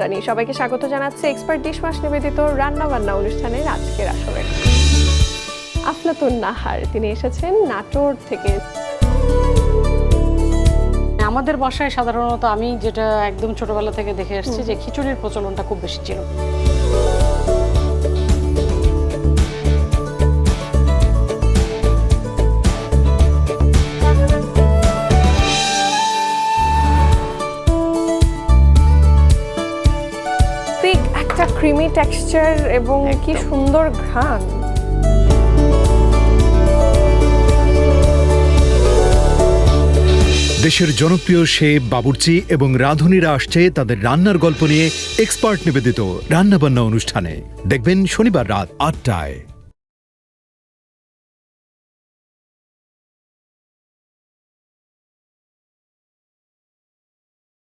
জানিয়ে সবাইকে স্বাগত জানাচ্ছে এক্সপার্ট ডিশওয়াশ নিবেদিত রান্না বান্না অনুষ্ঠানের আজকের আসরে। আফলাতুন নাহার তিনি এসেছেন নাটোর থেকে। আমাদের বাসায় সাধারণত আমি যেটা একদম ছোটবেলা থেকে দেখে আসছি যে খিচুড়ির প্রচলনটা খুব বেশি ছিল। একটা ক্রিমি টেক্সচার এবং কি সুন্দর ঘ্রাণ। দেশের জনপ্রিয় শেফ বাবুর্চি এবং রাঁধুনিরা আসছে তাদের রান্নার গল্প নিয়ে এক্সপার্ট নিবেদিত রান্নাবান্না অনুষ্ঠানে। দেখবেন শনিবার রাত আটটায়।